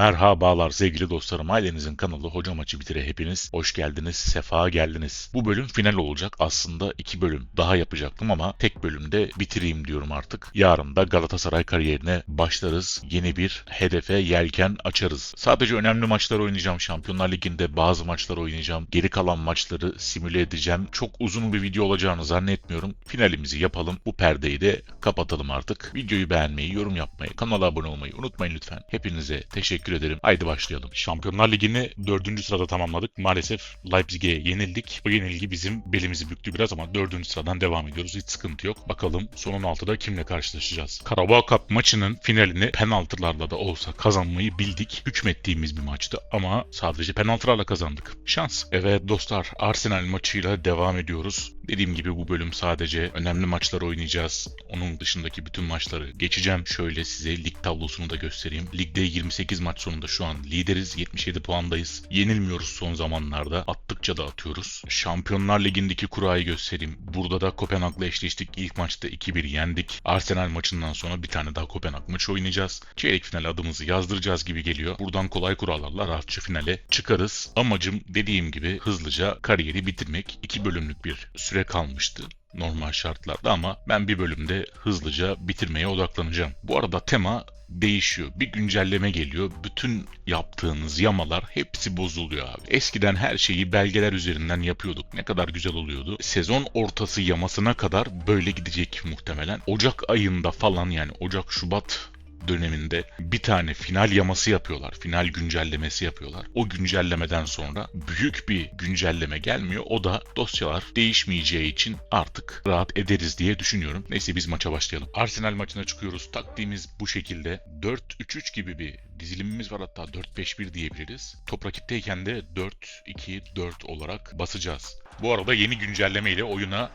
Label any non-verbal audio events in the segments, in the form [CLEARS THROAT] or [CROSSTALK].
Merhabalar sevgili dostlarım. Ailenizin kanalı Hoca Maçı Bitire hepiniz hoş geldiniz, sefa geldiniz. Bu bölüm final olacak. Aslında iki bölüm daha yapacaktım ama tek bölümde bitireyim diyorum artık. Yarın da Galatasaray kariyerine başlarız. Yeni bir hedefe yelken açarız. Sadece önemli maçlar oynayacağım. Şampiyonlar Ligi'nde bazı maçlar oynayacağım. Geri kalan maçları simüle edeceğim. Çok uzun bir video olacağını zannetmiyorum. Finalimizi yapalım. Bu perdeyi de kapatalım artık. Videoyu beğenmeyi, yorum yapmayı, kanala abone olmayı unutmayın lütfen. Hepinize teşekkür ederim. Haydi başlayalım. Şampiyonlar Ligi'ni dördüncü sırada tamamladık. Maalesef Leipzig'e yenildik. Bu yenilgi bizim belimizi büktü biraz ama dördüncü sıradan devam ediyoruz. Hiç sıkıntı yok. Bakalım son 16'da kimle karşılaşacağız? Karabağ Cup maçının finalini penaltılarla da olsa kazanmayı bildik. Hükmettiğimiz bir maçtı ama sadece penaltılarla kazandık. Şans. Evet dostlar Arsenal maçıyla devam ediyoruz. Dediğim gibi bu bölüm sadece önemli maçlar oynayacağız. Onun dışındaki bütün maçları geçeceğim. Şöyle size lig tablosunu da göstereyim. Ligde 28 maç sonunda şu an lideriz. 77 puandayız. Yenilmiyoruz son zamanlarda. Attıkça da atıyoruz. Şampiyonlar Ligi'ndeki kurayı göstereyim. Burada da Kopenhag'la eşleştik. İlk maçta 2-1 yendik. Arsenal maçından sonra bir tane daha Kopenhag maçı oynayacağız. Çeyrek final adımızı yazdıracağız gibi geliyor. Buradan kolay kurallarla rahatça finale çıkarız. Amacım dediğim gibi hızlıca kariyeri bitirmek. 2 bölümlük bir süre kalmıştı normal şartlarda ama ben bir bölümde hızlıca bitirmeye odaklanacağım. Bu arada tema değişiyor. Bir güncelleme geliyor. Bütün yaptığınız yamalar hepsi bozuluyor abi. Eskiden her şeyi belgeler üzerinden yapıyorduk. Ne kadar güzel oluyordu. Sezon ortası yamasına kadar böyle gidecek muhtemelen. Ocak ayında falan yani Ocak Şubat döneminde bir tane final yaması yapıyorlar. Final güncellemesi yapıyorlar. O güncellemeden sonra büyük bir güncelleme gelmiyor. O da dosyalar değişmeyeceği için artık rahat ederiz diye düşünüyorum. Neyse biz maça başlayalım. Arsenal maçına çıkıyoruz. Taktiğimiz bu şekilde. 4-3-3 gibi bir dizilimimiz var hatta 4-5-1 diyebiliriz. Top rakipteyken de 4-2-4 olarak basacağız. Bu arada yeni güncelleme ile oyuna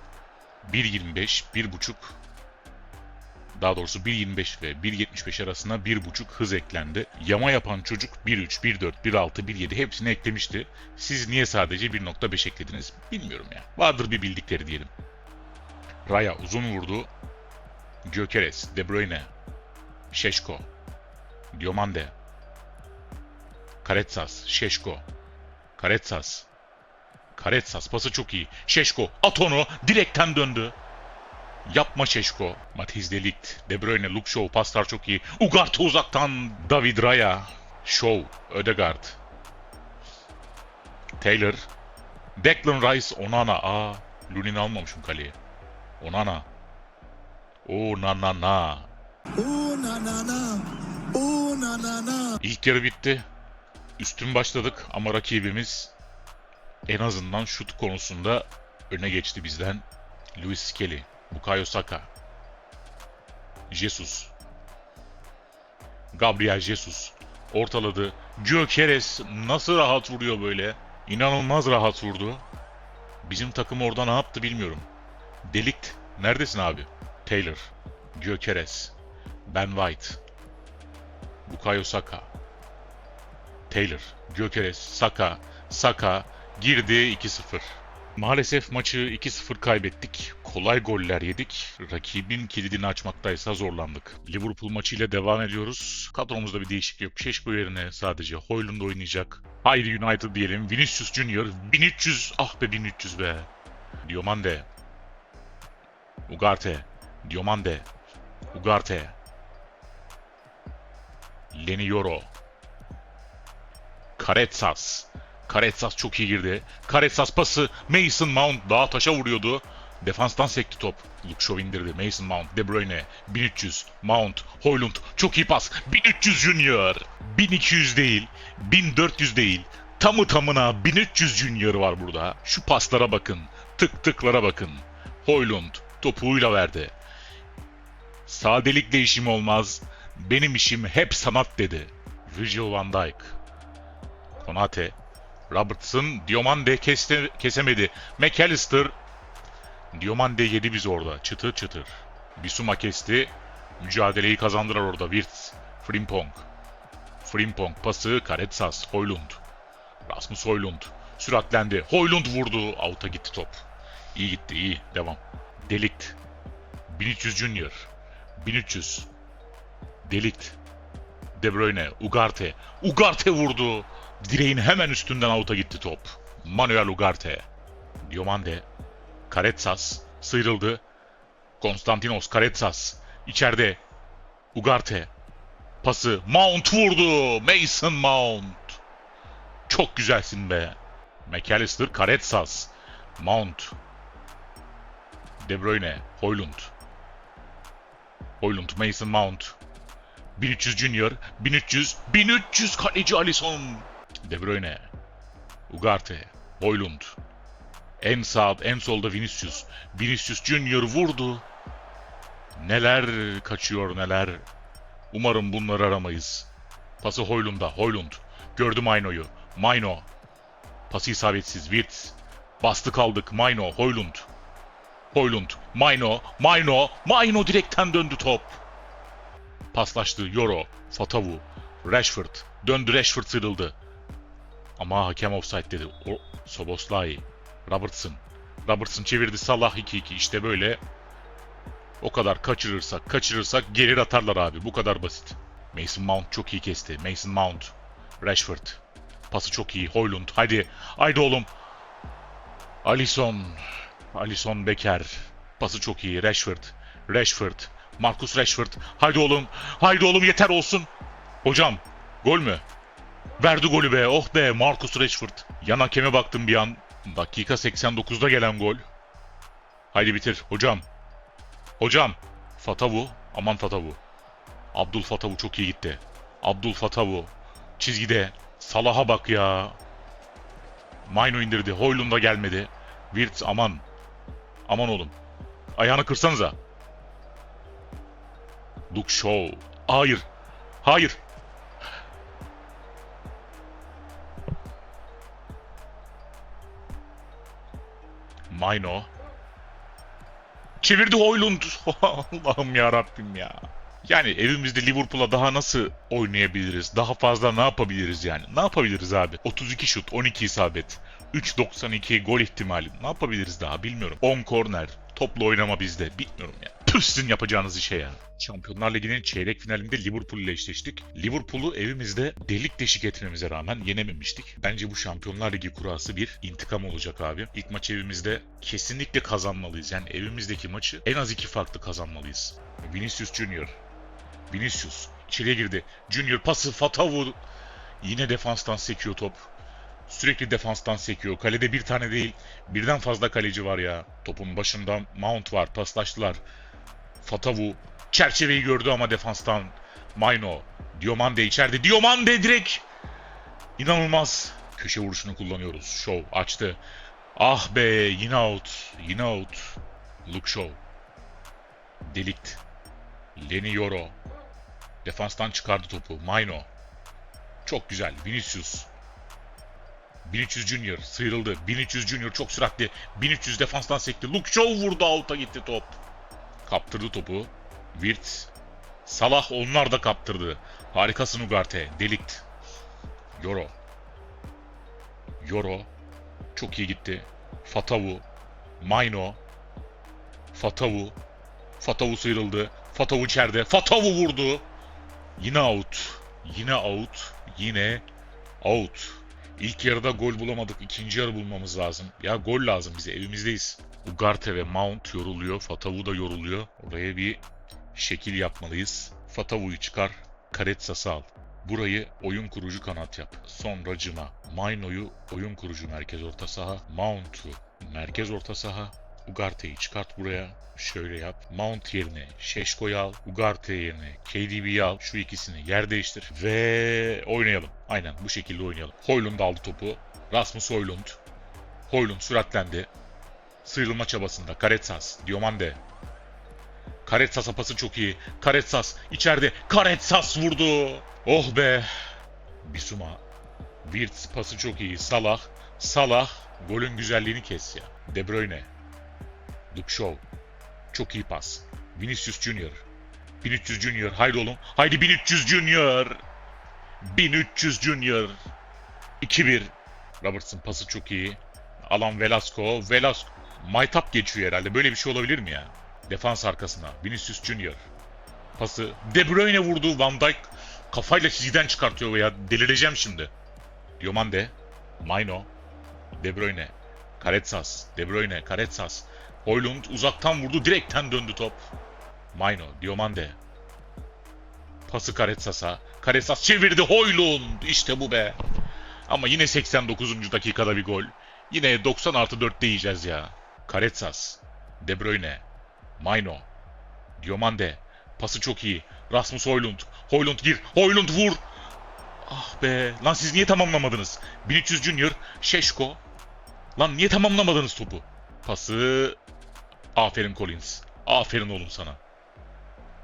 1.25, 1.5 daha doğrusu 1.25 ve 1.75 arasında 1.5 hız eklendi. Yama yapan çocuk 1.3, 1.4, 1.6, 1.7 hepsini eklemişti. Siz niye sadece 1.5 eklediniz bilmiyorum ya. Vardır bir bildikleri diyelim. Raya uzun vurdu. Gökeres, De Bruyne, Şeşko, Diomande, Karetsas, Şeşko, Karetsas, Karetsas pası çok iyi. Şeşko at onu direkten döndü. Yapma Şeşko. Matiz Delikt, De Bruyne, Luke Shaw paslar çok iyi. Ugarte uzaktan. David Raya. Shaw, Ödegaard. Taylor. Declan Rice, Onana. Aa, Lunin almamışım kaleye. Onana. O na na na. Oh na na na. Oh na na na. İlk yarı bitti. Üstün başladık ama rakibimiz en azından şut konusunda öne geçti bizden. Luis Skelly. Bukayo Saka. Jesus. Gabriel Jesus. Ortaladı. Gyökeres nasıl rahat vuruyor böyle? İnanılmaz rahat vurdu. Bizim takım orada ne yaptı bilmiyorum. Delikt. Neredesin abi? Taylor. Gyökeres. Ben White. Bukayo Saka. Taylor. Gyökeres. Saka. Saka. Girdi 2-0. Maalesef maçı 2-0 kaybettik. Kolay goller yedik. Rakibin kilidini açmaktaysa zorlandık. Liverpool maçıyla devam ediyoruz. Kadromuzda bir değişiklik yok. Şeşko yerine sadece Hoylund oynayacak. Haydi United diyelim. Vinicius Junior. 1300. Ah be 1300 be. Diomande. Ugarte. Diomande. Ugarte. Leni Yoro. Karetsas. Karetsas çok iyi girdi. Karetsas pası Mason Mount daha taşa vuruyordu. Defanstan sekti top. Luke Shaw indirdi. Mason Mount, De Bruyne, 1300, Mount, Hoylund. Çok iyi pas. 1300 Junior. 1200 değil, 1400 değil. Tamı tamına 1300 Junior var burada. Şu paslara bakın. Tık tıklara bakın. Hoylund topuğuyla verdi. Sadelik işim olmaz. Benim işim hep sanat dedi. Virgil van Dijk. Konate. Robertson. Diomande keste, kesemedi. McAllister. Diomande yedi biz orada. Çıtır çıtır. Bisuma kesti. Mücadeleyi kazandılar orada. Wirtz. Frimpong. Frimpong pası. Karetsas. Hoylund. Rasmus Hoylund. Süratlendi. Hoylund vurdu. Out'a gitti top. İyi gitti iyi. Devam. Delikt. 1300 Junior. 1300. Delikt. De Bruyne, Ugarte. Ugarte vurdu. Direğin hemen üstünden avuta gitti top. Manuel Ugarte. Diomande. Karetsas. Sıyrıldı. Konstantinos Karetsas. İçeride. Ugarte. Pası. Mount vurdu. Mason Mount. Çok güzelsin be. McAllister Karetsas. Mount. De Bruyne. Hoylund. Hoylund. Mason Mount. 1300 Junior. 1300. 1300 kaleci Alisson. De Bruyne. Ugarte. Hoylund. En sağ, en solda Vinicius. Vinicius Junior vurdu. Neler kaçıyor neler. Umarım bunları aramayız. Pası Hoylund'a. Hoylund. Gördü Maino'yu. Maino. Pası isabetsiz. Wirtz. Bastı kaldık. Maino. Hoylund. Hoylund. Maino. Maino. Maino direkten döndü top. Paslaştı. Euro. Fatavu. Rashford. Döndü Rashford sıyrıldı. Ama hakem offside dedi. O Soboslai. Robertson. Robertson çevirdi Salah 2-2. İşte böyle. O kadar kaçırırsak kaçırırsak gelir atarlar abi. Bu kadar basit. Mason Mount çok iyi kesti. Mason Mount. Rashford. Pası çok iyi. Hoylund. Haydi. Haydi oğlum. Alisson. Alisson Becker. Pası çok iyi. Rashford. Rashford. Marcus Rashford. Haydi oğlum. Haydi oğlum yeter olsun. Hocam. Gol mü? Verdi golü be. Oh be Marcus Rashford. Yan hakeme baktım bir an. Dakika 89'da gelen gol. Haydi bitir hocam. Hocam. Fatavu. Aman Fatavu. Abdul Fatavu çok iyi gitti. Abdul Fatavu. Çizgide. Salah'a bak ya. Mayno indirdi. Hoylund'a gelmedi. Wirtz aman. Aman oğlum. Ayağını kırsanıza. Luke Shaw. Hayır. Hayır. Mayno. Çevirdi Hoylund. [LAUGHS] Allah'ım ya Rabbim ya. Yani evimizde Liverpool'a daha nasıl oynayabiliriz? Daha fazla ne yapabiliriz yani? Ne yapabiliriz abi? 32 şut, 12 isabet, 3.92 gol ihtimali. Ne yapabiliriz daha bilmiyorum. 10 korner, topla oynama bizde. Bilmiyorum ya. Tüh [LAUGHS] sizin yapacağınız işe ya. Şampiyonlar Ligi'nin çeyrek finalinde Liverpool ile eşleştik. Liverpool'u evimizde delik deşik etmemize rağmen yenememiştik. Bence bu Şampiyonlar Ligi kurası bir intikam olacak abi. İlk maç evimizde kesinlikle kazanmalıyız. Yani evimizdeki maçı en az iki farklı kazanmalıyız. Vinicius Junior. Vinicius içeriye girdi. Junior pası Fatavu. Yine defanstan sekiyor top. Sürekli defanstan sekiyor. Kalede bir tane değil, birden fazla kaleci var ya. Topun başında Mount var, paslaştılar. Fatavu çerçeveyi gördü ama defanstan. Maino, Diomande içeride. Diomande direkt. İnanılmaz. Köşe vuruşunu kullanıyoruz. Show açtı. Ah be yine out. Yine out. Luke Shaw. Delikt. Leni Yoro. Defanstan çıkardı topu. Maino. Çok güzel. Vinicius. 1300 Junior sıyrıldı. 1300 Junior çok süratli. 1300 defanstan sekti. Luke Shaw vurdu out'a gitti top. Kaptırdı topu. Wirtz. Salah onlar da kaptırdı. Harikasın Ugarte. Delikt. Yoro. Yoro. Çok iyi gitti. Fatavu. Maino. Fatavu. Fatavu sıyrıldı. Fatavu içeride. Fatavu vurdu. Yine out. Yine out. Yine out. İlk yarıda gol bulamadık. İkinci yarı bulmamız lazım. Ya gol lazım bize. Evimizdeyiz. Ugarte ve Mount yoruluyor. Fatavu da yoruluyor. Oraya bir şekil yapmalıyız. Fatavu'yu çıkar. Karetsas'ı al. Burayı oyun kurucu kanat yap. Sonra Cima. Maino'yu oyun kurucu merkez orta saha. Mount'u merkez orta saha. Ugarte'yi çıkart buraya. Şöyle yap. Mount yerine Şeşko'yu al. Ugarte yerine KDB'yi al. Şu ikisini yer değiştir. Ve oynayalım. Aynen bu şekilde oynayalım. Hoylund aldı topu. Rasmus Hoylund. Hoylund süratlendi. Sıyrılma çabasında. Karetsas. Diomande. Karetsas'a pası çok iyi. Karetsas içeride. Karetsas vurdu. Oh be. Bisuma. Wirtz pası çok iyi. Salah. Salah. Golün güzelliğini kes ya. De Bruyne. Luke Shaw. Çok iyi pas. Vinicius Junior. 1300 Junior. Haydi oğlum. Haydi 1300 Junior. 1300 Junior. 2-1. Robertson pası çok iyi. Alan Velasco. Velasco. Maytap geçiyor herhalde. Böyle bir şey olabilir mi ya? Defans arkasına. Vinicius Junior. Pası. De Bruyne vurdu. Van Dijk. Kafayla çizgiden çıkartıyor ya. Delireceğim şimdi. Diomande. Maino. De Bruyne. Karetsas. De Bruyne. Karetsas. Hoylund uzaktan vurdu. Direkten döndü top. Maino. Diomande. Pası Karetsas'a. Karetsas çevirdi. Hoylund. İşte bu be. Ama yine 89. dakikada bir gol. Yine 90 artı 4 diyeceğiz ya. Karetsas. De Bruyne. Maino. Diomande. Pası çok iyi. Rasmus Hoylund. Hoylund gir. Hoylund vur. Ah be. Lan siz niye tamamlamadınız? 1300 Junior. Şeşko. Lan niye tamamlamadınız topu? Pası. Aferin Collins. Aferin oğlum sana.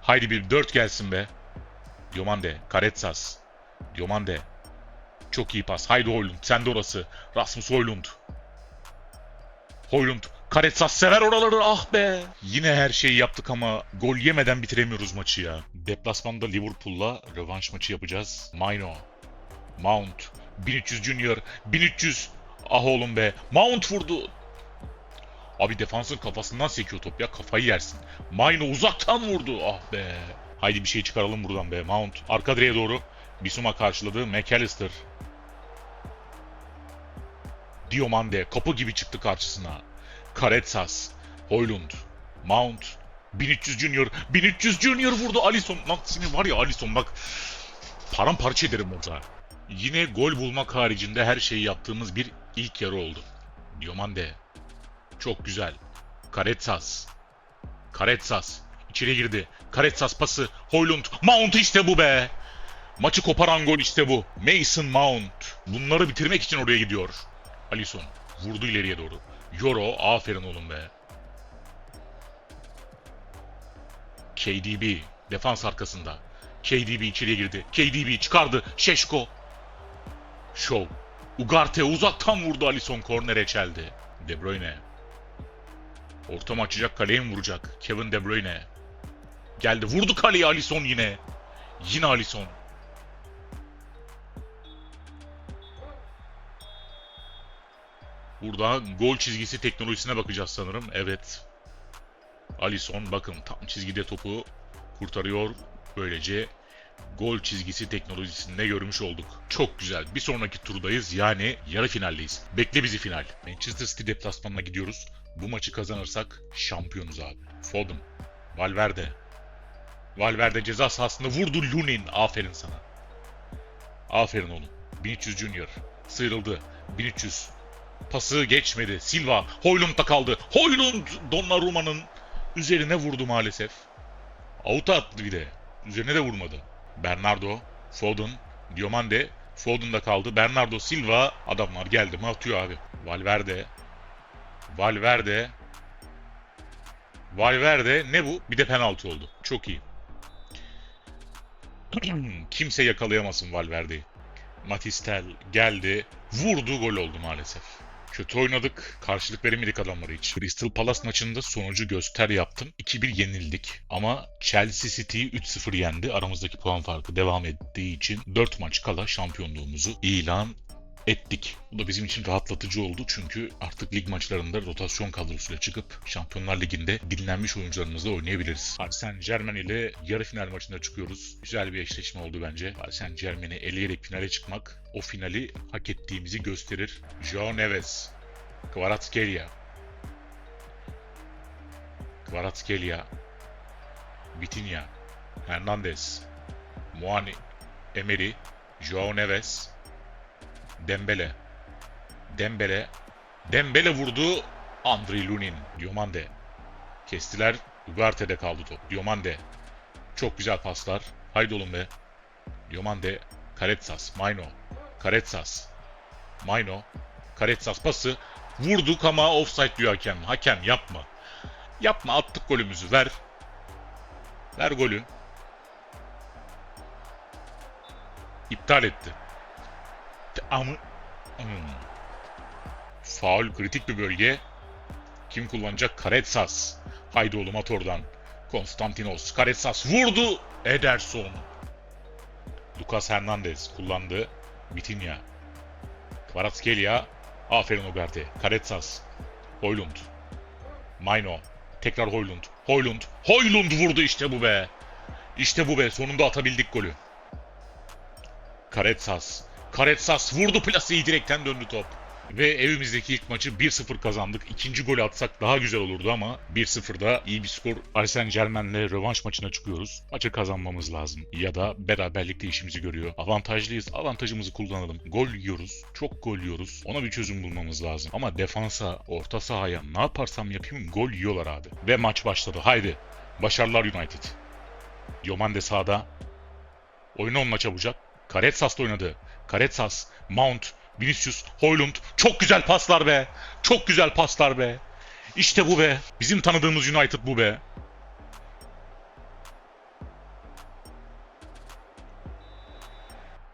Haydi bir 4 gelsin be. Diomande. Karetsas. Diomande. Çok iyi pas. Haydi Hoylund. Sen de orası. Rasmus Hoylund. Hoylund. Karetsas sever oraları ah be. Yine her şeyi yaptık ama gol yemeden bitiremiyoruz maçı ya. Deplasmanda Liverpool'la rövanş maçı yapacağız. Maino. Mount. 1300 Junior. 1300. Ah oğlum be. Mount vurdu. Abi defansın kafasından sekiyor top ya. Kafayı yersin. Maino uzaktan vurdu. Ah be. Haydi bir şey çıkaralım buradan be. Mount. Arka direğe doğru. Bisuma karşıladı. McAllister. Diomande kapı gibi çıktı karşısına. Karetsas, Hoylund, Mount, 1300 Junior, 1300 Junior vurdu Alisson. Lan senin var ya Alisson bak paramparça ederim orada. Yine gol bulmak haricinde her şeyi yaptığımız bir ilk yarı oldu. Diomande. Çok güzel. Karetsas. Karetsas. içeri girdi. Karetsas pası. Hoylund. Mount işte bu be. Maçı koparan gol işte bu. Mason Mount. Bunları bitirmek için oraya gidiyor. Alisson. Vurdu ileriye doğru. Yoro. Aferin oğlum be. KDB. Defans arkasında. KDB içeriye girdi. KDB çıkardı. Şeşko. Show. Ugarte uzaktan vurdu Alisson kornere çeldi. De Bruyne. Ortam açacak kaleye mi vuracak? Kevin De Bruyne. Geldi vurdu kaleye Alisson yine. Yine Alisson. Burada gol çizgisi teknolojisine bakacağız sanırım. Evet. Alisson bakın tam çizgide topu kurtarıyor. Böylece gol çizgisi teknolojisinde görmüş olduk. Çok güzel. Bir sonraki turdayız. Yani yarı finaldeyiz. Bekle bizi final. Manchester City deplasmanına gidiyoruz. Bu maçı kazanırsak şampiyonuz abi. Foden. Valverde. Valverde ceza sahasında vurdu Lunin. Aferin sana. Aferin oğlum. 1300 Junior. Sıyrıldı. 1300. Pası geçmedi. Silva. Hoylund'da kaldı. Hoylund Donnarumma'nın üzerine vurdu maalesef. Out'a attı bir de. Üzerine de vurmadı. Bernardo. Foden. Diomande. Foden'da kaldı. Bernardo Silva. Adamlar geldi mi atıyor abi. Valverde. Valverde. Valverde. Ne bu? Bir de penaltı oldu. Çok iyi. [CLEARS THROAT] Kimse yakalayamasın Valverde'yi. Matistel geldi. Vurdu gol oldu maalesef. Kötü oynadık. Karşılık veremedik adamları hiç. Crystal Palace maçında sonucu göster yaptım. 2-1 yenildik. Ama Chelsea City'yi 3-0 yendi. Aramızdaki puan farkı devam ettiği için 4 maç kala şampiyonluğumuzu ilan ettik. Bu da bizim için rahatlatıcı oldu çünkü artık lig maçlarında rotasyon kadrosuyla çıkıp Şampiyonlar Ligi'nde dinlenmiş oyuncularımızla oynayabiliriz. Paris Saint Germain ile yarı final maçında çıkıyoruz. Güzel bir eşleşme oldu bence. Paris Saint Germain'i eleyerek finale çıkmak o finali hak ettiğimizi gösterir. Joao Neves, Kvaratskhelia, Kvaratskhelia, Vitinha, Hernandez, Muani, Emery, Joao Neves, Dembele. Dembele. Dembele vurdu. Andriy Lunin. Diomande. Kestiler. Ugarte'de kaldı top. Diomande. Çok güzel paslar. Haydi oğlum be. Diomande. Karetsas. Maino. Karetsas. Maino. Karetsas pası. Vurduk ama offside diyor hakem. Hakem yapma. Yapma attık golümüzü. Ver. Ver golü. İptal etti. Ama... Hmm. Faul kritik bir bölge. Kim kullanacak? Karetsas. Haydi oğlum at oradan. Konstantinos. Karetsas vurdu. Ederson. Lucas Hernandez kullandı. Vitinha. Kvaratskhelia. Aferin Ugarte. Karetsas. Hoylund. Maino. Tekrar Hoylund. Hoylund. Hoylund vurdu işte bu be. İşte bu be. Sonunda atabildik golü. Karetsas. Karetsas vurdu plaseyi direkten döndü top. Ve evimizdeki ilk maçı 1-0 kazandık. İkinci golü atsak daha güzel olurdu ama 1-0'da iyi bir skor. Saint Germain'le rövanş maçına çıkıyoruz. Maçı kazanmamız lazım. Ya da beraberlikte işimizi görüyor. Avantajlıyız. Avantajımızı kullanalım. Gol yiyoruz. Çok gol yiyoruz. Ona bir çözüm bulmamız lazım. Ama defansa, orta sahaya ne yaparsam yapayım gol yiyorlar abi. Ve maç başladı. Haydi. Başarılar United. Diomande sağda. Oyunu onunla çabucak. Karetsas'la oynadı. Karetsas, Mount, Vinicius, Hoylund. Çok güzel paslar be. Çok güzel paslar be. İşte bu be. Bizim tanıdığımız United bu be.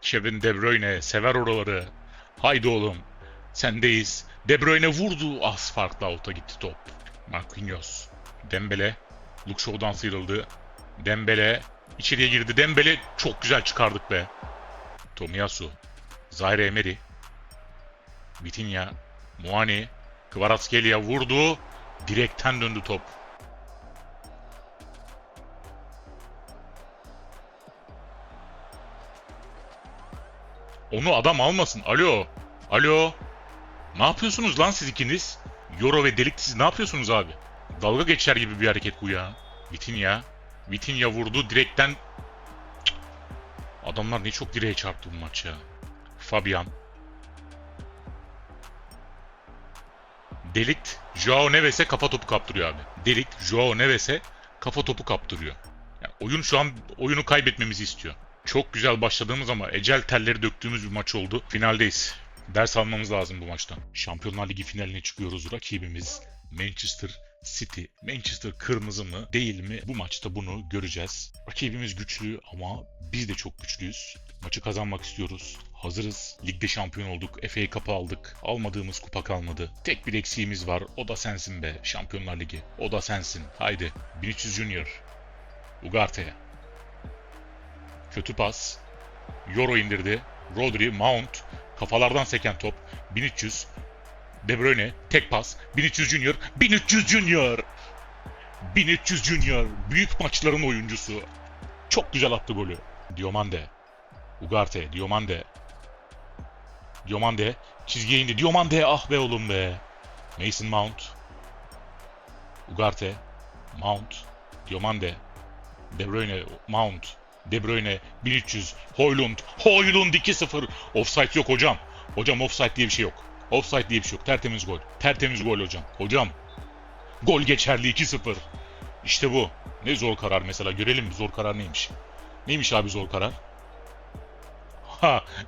Kevin De Bruyne sever oraları. Haydi oğlum. Sendeyiz. De Bruyne vurdu. Az farklı out'a gitti top. Marquinhos. Dembele. Luke Shaw'dan sıyrıldı. Dembele. içeriye girdi. Dembele çok güzel çıkardık be. Tomiyasu. Zaire Emery. Vitinha. Muani. Kvaratskhelia vurdu. Direkten döndü top. Onu adam almasın. Alo. Alo. Ne yapıyorsunuz lan siz ikiniz? Euro ve Delik siz ne yapıyorsunuz abi? Dalga geçer gibi bir hareket bu ya. Vitinha. Vitinha vurdu direkten. Adamlar ne çok direğe çarptı bu maç ya. Fabian. Delikt, Joao Neves'e kafa topu kaptırıyor abi. Delikt, Joao Neves'e kafa topu kaptırıyor. Yani oyun şu an oyunu kaybetmemizi istiyor. Çok güzel başladığımız ama ecel telleri döktüğümüz bir maç oldu. Finaldeyiz. Ders almamız lazım bu maçtan. Şampiyonlar Ligi finaline çıkıyoruz. Rakibimiz Manchester City. Manchester kırmızı mı değil mi? Bu maçta bunu göreceğiz. Rakibimiz güçlü ama biz de çok güçlüyüz. Maçı kazanmak istiyoruz. Hazırız. Ligde şampiyon olduk. FA Cup'ı aldık. Almadığımız kupa kalmadı. Tek bir eksiğimiz var. O da sensin be. Şampiyonlar Ligi. O da sensin. Haydi. 1300 Junior. Ugarte. Kötü pas. Euro indirdi. Rodri, Mount. Kafalardan seken top. 1300. De Bruyne. Tek pas. 1300 Junior. 1300 Junior. 1300 Junior. Büyük maçların oyuncusu. Çok güzel attı golü. Diomande. Ugarte. Diomande. Diomande. Çizgiye indi. Diomande. Ah be oğlum be. Mason Mount. Ugarte. Mount. Diomande. De Bruyne. Mount. De Bruyne 1300. Hoylund. Hoylund 2-0. Offside yok hocam. Hocam offside diye bir şey yok. Offside diye bir şey yok. Tertemiz gol. Tertemiz gol hocam. Hocam. Gol geçerli 2-0. İşte bu. Ne zor karar mesela. Görelim zor karar neymiş. Neymiş abi zor karar?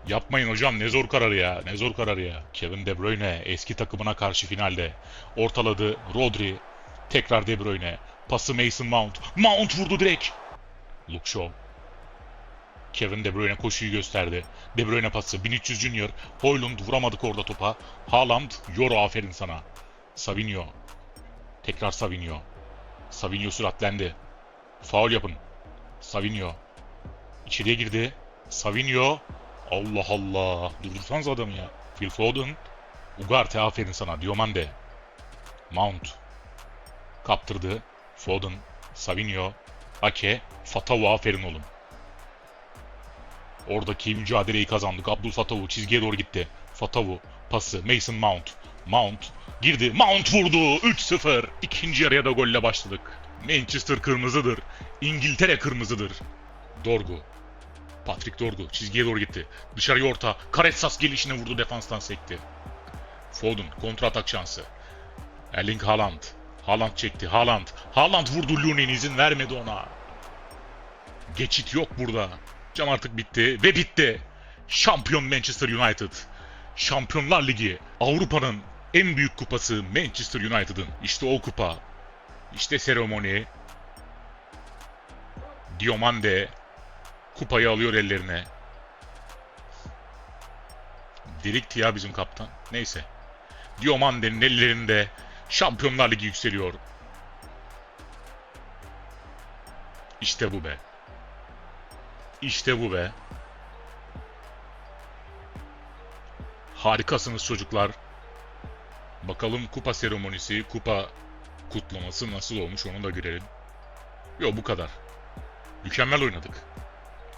Yapmayın hocam ne zor kararı ya. Ne zor kararı ya. Kevin De Bruyne eski takımına karşı finalde. Ortaladı Rodri. Tekrar De Bruyne. Pası Mason Mount. Mount vurdu direkt. Luke Shaw. Kevin De Bruyne koşuyu gösterdi. De Bruyne pası. 1300 Junior. Hoylund vuramadık orada topa. Haaland. Euro aferin sana. Savinho. Tekrar Savinho. Savinho süratlendi. Faul yapın. Savinho. İçeriye girdi. Savinho. Allah Allah. Durdursanız adamı ya. Phil Foden. Ugarte aferin sana. Diomande. Mount. Kaptırdı. Foden. Savinho. Ake. Fatavu aferin oğlum. Oradaki mücadeleyi kazandık. Abdul Fatavu çizgiye doğru gitti. Fatavu pası Mason Mount. Mount girdi. Mount vurdu. 3-0. İkinci yarıya da golle başladık. Manchester kırmızıdır. İngiltere kırmızıdır. Dorgu. Patrick Dorgu çizgiye doğru gitti. Dışarıya orta. Karetsas gelişine vurdu defanstan sekti. Foden kontra atak şansı. Erling Haaland. Haaland çekti. Haaland. Haaland vurdu Lunin izin vermedi ona. Geçit yok burada. Cam artık bitti ve bitti. Şampiyon Manchester United. Şampiyonlar Ligi. Avrupa'nın en büyük kupası Manchester United'ın. İşte o kupa. İşte seremoni. Diomande kupayı alıyor ellerine. Delikti ya bizim kaptan. Neyse. Diomande'nin ellerinde Şampiyonlar Ligi yükseliyor. İşte bu be. İşte bu be. Harikasınız çocuklar. Bakalım kupa seremonisi, kupa kutlaması nasıl olmuş onu da görelim. Yok bu kadar. Mükemmel oynadık.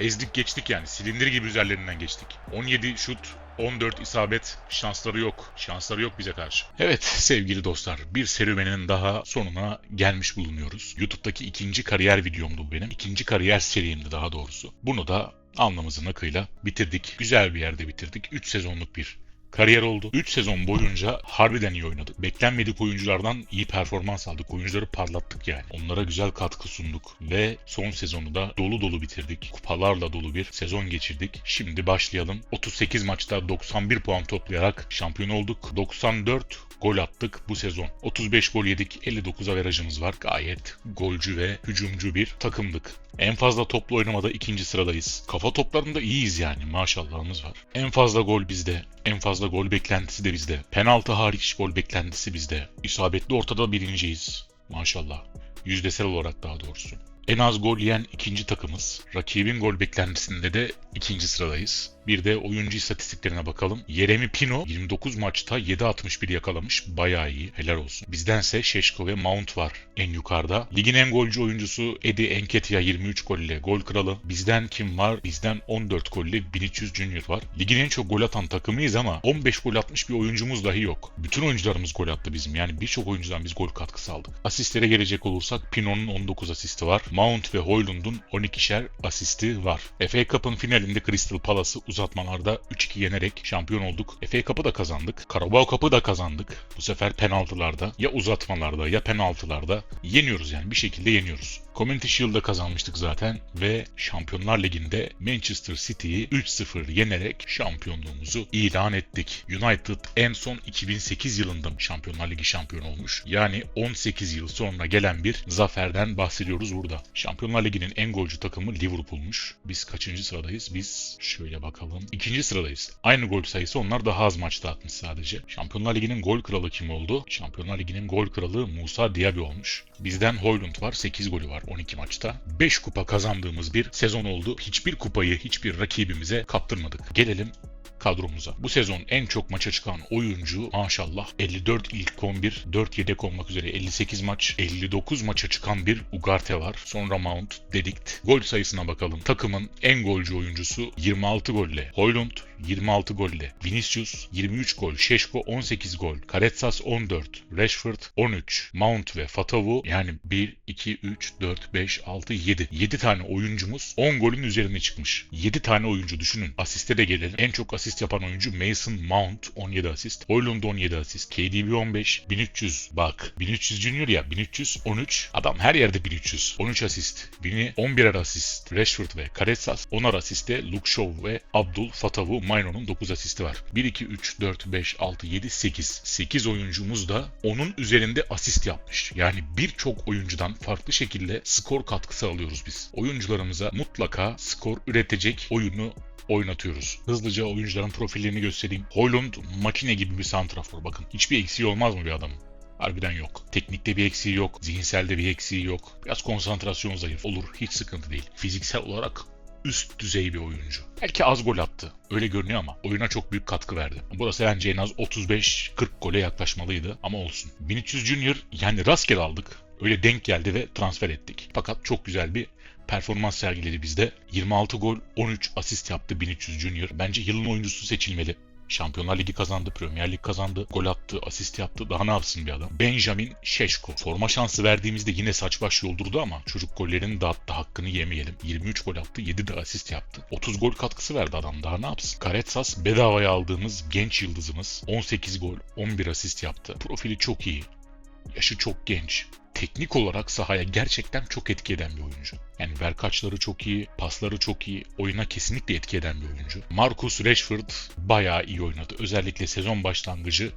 Ezdik geçtik yani. Silindir gibi üzerlerinden geçtik. 17 şut, 14 isabet şansları yok. Şansları yok bize karşı. Evet sevgili dostlar bir serüvenin daha sonuna gelmiş bulunuyoruz. YouTube'daki ikinci kariyer videomdu bu benim. İkinci kariyer serimdi daha doğrusu. Bunu da alnımızın akıyla bitirdik. Güzel bir yerde bitirdik. 3 sezonluk bir kariyer oldu. 3 sezon boyunca harbiden iyi oynadık. Beklenmedik oyunculardan iyi performans aldık. Oyuncuları parlattık yani. Onlara güzel katkı sunduk ve son sezonu da dolu dolu bitirdik. Kupalarla dolu bir sezon geçirdik. Şimdi başlayalım. 38 maçta 91 puan toplayarak şampiyon olduk. 94 gol attık bu sezon. 35 gol yedik. 59 averajımız var. Gayet golcü ve hücumcu bir takımdık. En fazla toplu oynamada ikinci sıradayız. Kafa toplarında iyiyiz yani maşallahımız var. En fazla gol bizde. En fazla gol beklentisi de bizde. Penaltı hariç gol beklentisi bizde. İsabetli ortada birinciyiz. Maşallah. Yüzdesel olarak daha doğrusu. En az gol yiyen ikinci takımız. Rakibin gol beklentisinde de ikinci sıradayız. Bir de oyuncu istatistiklerine bakalım. Yeremi Pino 29 maçta 7.61 yakalamış. Bayağı iyi. Helal olsun. Bizdense Şeşko ve Mount var en yukarıda. Ligin en golcü oyuncusu Eddie Enketia 23 gol ile gol kralı. Bizden kim var? Bizden 14 gol ile 1300 Junior var. Ligin en çok gol atan takımıyız ama 15 gol atmış bir oyuncumuz dahi yok. Bütün oyuncularımız gol attı bizim. Yani birçok oyuncudan biz gol katkısı aldık. Asistlere gelecek olursak Pino'nun 19 asisti var. Mount ve Hoylund'un 12'şer asisti var. FA Cup'ın finalinde Crystal Palace'ı uzatmalarda 3-2 yenerek şampiyon olduk. FA Cup'ı da kazandık. Carabao Cup'ı da kazandık. Bu sefer penaltılarda ya uzatmalarda ya penaltılarda yeniyoruz yani bir şekilde yeniyoruz. Community Shield'da kazanmıştık zaten ve Şampiyonlar Ligi'nde Manchester City'yi 3-0 yenerek şampiyonluğumuzu ilan ettik. United en son 2008 yılında Şampiyonlar Ligi şampiyon olmuş. Yani 18 yıl sonra gelen bir zaferden bahsediyoruz burada. Şampiyonlar Ligi'nin en golcü takımı Liverpool'muş. Biz kaçıncı sıradayız? Biz şöyle bakalım. İkinci sıradayız. Aynı gol sayısı onlar daha az maçta atmış sadece. Şampiyonlar Ligi'nin gol kralı kim oldu? Şampiyonlar Ligi'nin gol kralı Musa Diaby olmuş. Bizden Hoylund var. 8 golü var 12 maçta. 5 kupa kazandığımız bir sezon oldu. Hiçbir kupayı hiçbir rakibimize kaptırmadık. Gelelim kadromuza. Bu sezon en çok maça çıkan oyuncu maşallah 54 ilk 11, 4 yedek olmak üzere 58 maç, 59 maça çıkan bir Ugarte var. Sonra Mount, Dedikt. Gol sayısına bakalım. Takımın en golcü oyuncusu 26 golle. Hoylund 26 golle. Vinicius 23 gol. Şeşko 18 gol. Karetsas 14. Rashford 13. Mount ve Fatavu yani 1, 2, 3, 4, 5, 6, 7. 7 tane oyuncumuz 10 golün üzerine çıkmış. 7 tane oyuncu düşünün. Asiste de gelelim. En çok asist yapan oyuncu Mason Mount 17 asist. Hoylund 17 asist. KDB 15. 1300 bak. 1300 Junior ya 1313. Adam her yerde 1300. 13 asist. Bini 11'er asist. Rashford ve Karetsas. 10'ar asiste Luke Shaw ve Abdul Fatavu Maino'nun 9 asisti var. 1, 2, 3, 4, 5, 6, 7, 8. 8 oyuncumuz da onun üzerinde asist yapmış. Yani birçok oyuncudan farklı şekilde skor katkısı alıyoruz biz. Oyuncularımıza mutlaka skor üretecek oyunu oynatıyoruz. Hızlıca oyuncuların profillerini göstereyim. Hoylund makine gibi bir santrafor. Bakın hiçbir eksiği olmaz mı bir adamın? Harbiden yok. Teknikte bir eksiği yok. Zihinselde bir eksiği yok. Biraz konsantrasyon zayıf. Olur. Hiç sıkıntı değil. Fiziksel olarak üst düzey bir oyuncu. Belki az gol attı. Öyle görünüyor ama oyuna çok büyük katkı verdi. Burası bence en az 35-40 gole yaklaşmalıydı ama olsun. 1300 Junior yani rastgele aldık. Öyle denk geldi ve transfer ettik. Fakat çok güzel bir performans sergiledi bizde. 26 gol, 13 asist yaptı 1300 Junior. Bence yılın oyuncusu seçilmeli. Şampiyonlar Ligi kazandı, Premier Lig kazandı, gol attı, asist yaptı. Daha ne yapsın bir adam? Benjamin Şeşko. Forma şansı verdiğimizde yine saç baş yoldurdu ama çocuk gollerini dağıttı. Hakkını yemeyelim. 23 gol attı, 7 de asist yaptı. 30 gol katkısı verdi adam. Daha ne yapsın? Karetsas bedavaya aldığımız genç yıldızımız. 18 gol, 11 asist yaptı. Profili çok iyi. Yaşı çok genç teknik olarak sahaya gerçekten çok etki eden bir oyuncu. Yani verkaçları çok iyi, pasları çok iyi, oyuna kesinlikle etki eden bir oyuncu. Marcus Rashford bayağı iyi oynadı. Özellikle sezon başlangıcı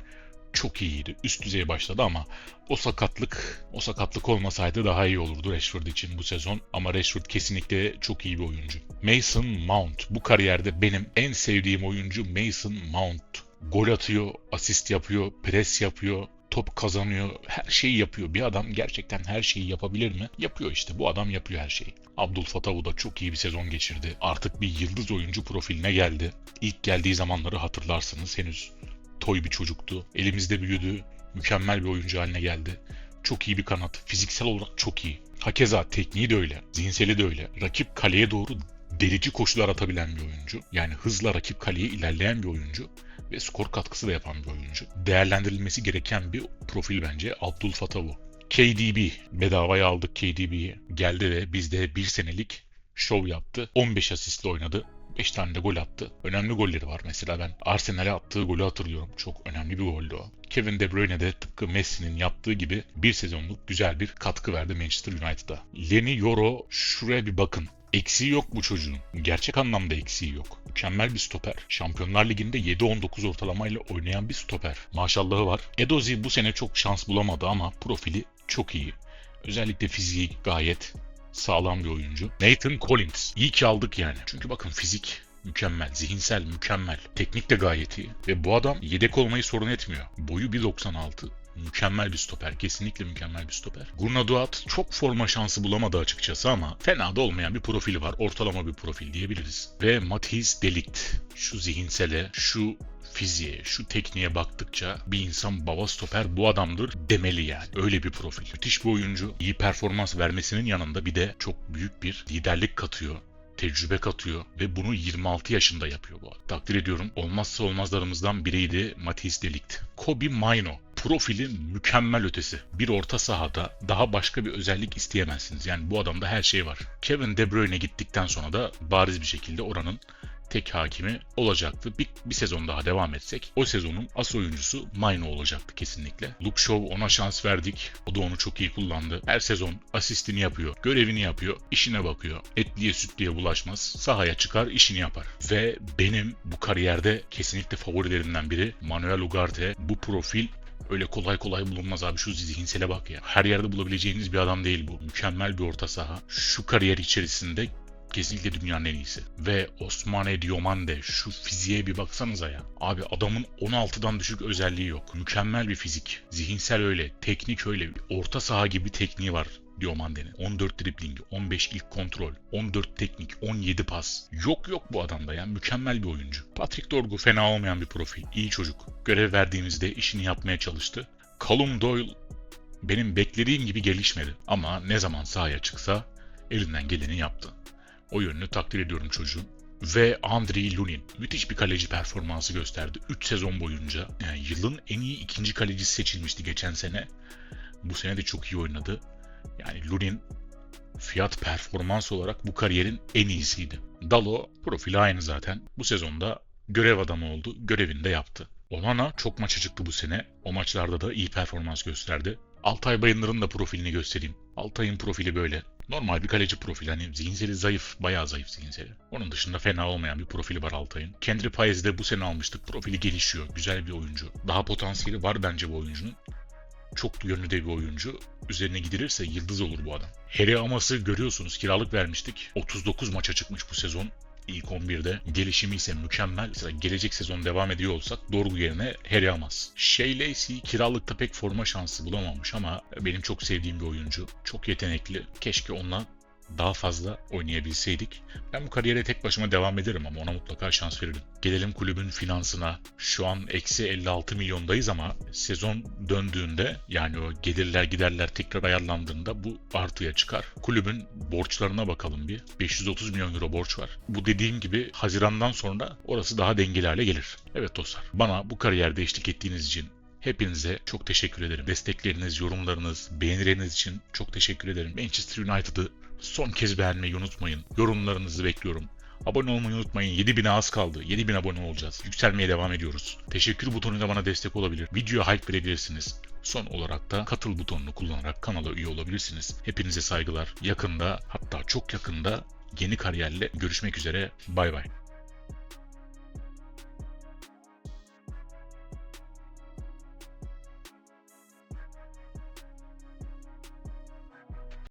çok iyiydi. Üst düzey başladı ama o sakatlık, o sakatlık olmasaydı daha iyi olurdu Rashford için bu sezon. Ama Rashford kesinlikle çok iyi bir oyuncu. Mason Mount. Bu kariyerde benim en sevdiğim oyuncu Mason Mount. Gol atıyor, asist yapıyor, pres yapıyor, top kazanıyor, her şeyi yapıyor. Bir adam gerçekten her şeyi yapabilir mi? Yapıyor işte. Bu adam yapıyor her şeyi. Abdul Fatavu da çok iyi bir sezon geçirdi. Artık bir yıldız oyuncu profiline geldi. İlk geldiği zamanları hatırlarsınız. Henüz toy bir çocuktu. Elimizde büyüdü. Mükemmel bir oyuncu haline geldi. Çok iyi bir kanat. Fiziksel olarak çok iyi. Hakeza tekniği de öyle. Zihinseli de öyle. Rakip kaleye doğru delici koşular atabilen bir oyuncu. Yani hızla rakip kaleye ilerleyen bir oyuncu ve skor katkısı da yapan bir oyuncu. Değerlendirilmesi gereken bir profil bence Abdul Fatavu. KDB bedavaya aldık KDB'yi. Geldi ve bizde bir senelik şov yaptı. 15 asistle oynadı. 5 tane de gol attı. Önemli golleri var. Mesela ben Arsenal'e attığı golü hatırlıyorum. Çok önemli bir goldü o. Kevin De Bruyne de tıpkı Messi'nin yaptığı gibi bir sezonluk güzel bir katkı verdi Manchester United'a. Leni Yoro şuraya bir bakın. Eksiği yok bu çocuğun. Gerçek anlamda eksiği yok. Mükemmel bir stoper. Şampiyonlar Ligi'nde 7-19 ortalamayla oynayan bir stoper. Maşallahı var. Edozi bu sene çok şans bulamadı ama profili çok iyi. Özellikle fiziği gayet sağlam bir oyuncu. Nathan Collins. İyi ki aldık yani. Çünkü bakın fizik mükemmel, zihinsel mükemmel, teknik de gayet iyi. Ve bu adam yedek olmayı sorun etmiyor. Boyu 1.96. Mükemmel bir stoper. Kesinlikle mükemmel bir stoper. Gurnaduat çok forma şansı bulamadı açıkçası ama fena da olmayan bir profili var. Ortalama bir profil diyebiliriz. Ve Matthijs Delikt. Şu zihinsele, şu fiziğe, şu tekniğe baktıkça bir insan baba stoper bu adamdır demeli yani. Öyle bir profil. Müthiş bir oyuncu. iyi performans vermesinin yanında bir de çok büyük bir liderlik katıyor tecrübe katıyor ve bunu 26 yaşında yapıyor bu arada. Takdir ediyorum. Olmazsa olmazlarımızdan biriydi Matisse Delikt. Kobe Maino. Profili mükemmel ötesi. Bir orta sahada daha başka bir özellik isteyemezsiniz. Yani bu adamda her şey var. Kevin De Bruyne gittikten sonra da bariz bir şekilde oranın tek hakimi olacaktı. Bir, bir sezon daha devam etsek o sezonun as oyuncusu Maino olacaktı kesinlikle. Luke Shaw ona şans verdik. O da onu çok iyi kullandı. Her sezon asistini yapıyor, görevini yapıyor, işine bakıyor. Etliye sütliye bulaşmaz. Sahaya çıkar, işini yapar. Ve benim bu kariyerde kesinlikle favorilerimden biri Manuel Ugarte. Bu profil Öyle kolay kolay bulunmaz abi şu zihinsele bak ya. Her yerde bulabileceğiniz bir adam değil bu. Mükemmel bir orta saha. Şu kariyer içerisinde kesinlikle dünyanın en iyisi. Ve Osmane Diomande şu fiziğe bir baksanıza ya. Abi adamın 16'dan düşük özelliği yok. Mükemmel bir fizik. Zihinsel öyle, teknik öyle. Orta saha gibi tekniği var Diomande'nin. 14 dribling, 15 ilk kontrol, 14 teknik, 17 pas. Yok yok bu adamda ya. Mükemmel bir oyuncu. Patrick Dorgu fena olmayan bir profil. İyi çocuk. Görev verdiğimizde işini yapmaya çalıştı. Callum Doyle benim beklediğim gibi gelişmedi. Ama ne zaman sahaya çıksa elinden geleni yaptı. O yönünü takdir ediyorum çocuğun. Ve Andriy Lunin müthiş bir kaleci performansı gösterdi. 3 sezon boyunca. Yani yılın en iyi ikinci kalecisi seçilmişti geçen sene. Bu sene de çok iyi oynadı. Yani Lunin fiyat performans olarak bu kariyerin en iyisiydi. Dalo profili aynı zaten. Bu sezonda görev adamı oldu. Görevini de yaptı. Onana çok maça çıktı bu sene. O maçlarda da iyi performans gösterdi. Altay Bayındır'ın da profilini göstereyim. Altay'ın profili böyle. Normal bir kaleci profili. Hani zihinseli zayıf, bayağı zayıf zihinseli. Onun dışında fena olmayan bir profili var Altay'ın. Kendri Paez'i de bu sene almıştık. Profili gelişiyor. Güzel bir oyuncu. Daha potansiyeli var bence bu oyuncunun. Çok yönlü de bir oyuncu. Üzerine gidilirse yıldız olur bu adam. Harry Amas'ı görüyorsunuz kiralık vermiştik. 39 maça çıkmış bu sezon ilk 11'de. Gelişimi ise mükemmel. Mesela gelecek sezon devam ediyor olsak Dorgu yerine Harry Amas. Shea Lacey kiralıkta pek forma şansı bulamamış ama benim çok sevdiğim bir oyuncu. Çok yetenekli. Keşke onunla daha fazla oynayabilseydik. Ben bu kariyere tek başıma devam ederim ama ona mutlaka şans veririm. Gelelim kulübün finansına. Şu an eksi 56 milyondayız ama sezon döndüğünde yani o gelirler giderler tekrar ayarlandığında bu artıya çıkar. Kulübün borçlarına bakalım bir. 530 milyon euro borç var. Bu dediğim gibi Haziran'dan sonra orası daha dengeli hale gelir. Evet dostlar bana bu kariyerde eşlik ettiğiniz için Hepinize çok teşekkür ederim. Destekleriniz, yorumlarınız, beğenileriniz için çok teşekkür ederim. Manchester United'ı son kez beğenmeyi unutmayın. Yorumlarınızı bekliyorum. Abone olmayı unutmayın. 7000'e az kaldı. 7000 abone olacağız. Yükselmeye devam ediyoruz. Teşekkür butonuyla bana destek olabilir. Videoya hype verebilirsiniz. Son olarak da katıl butonunu kullanarak kanala üye olabilirsiniz. Hepinize saygılar. Yakında hatta çok yakında yeni kariyerle görüşmek üzere. Bay bay.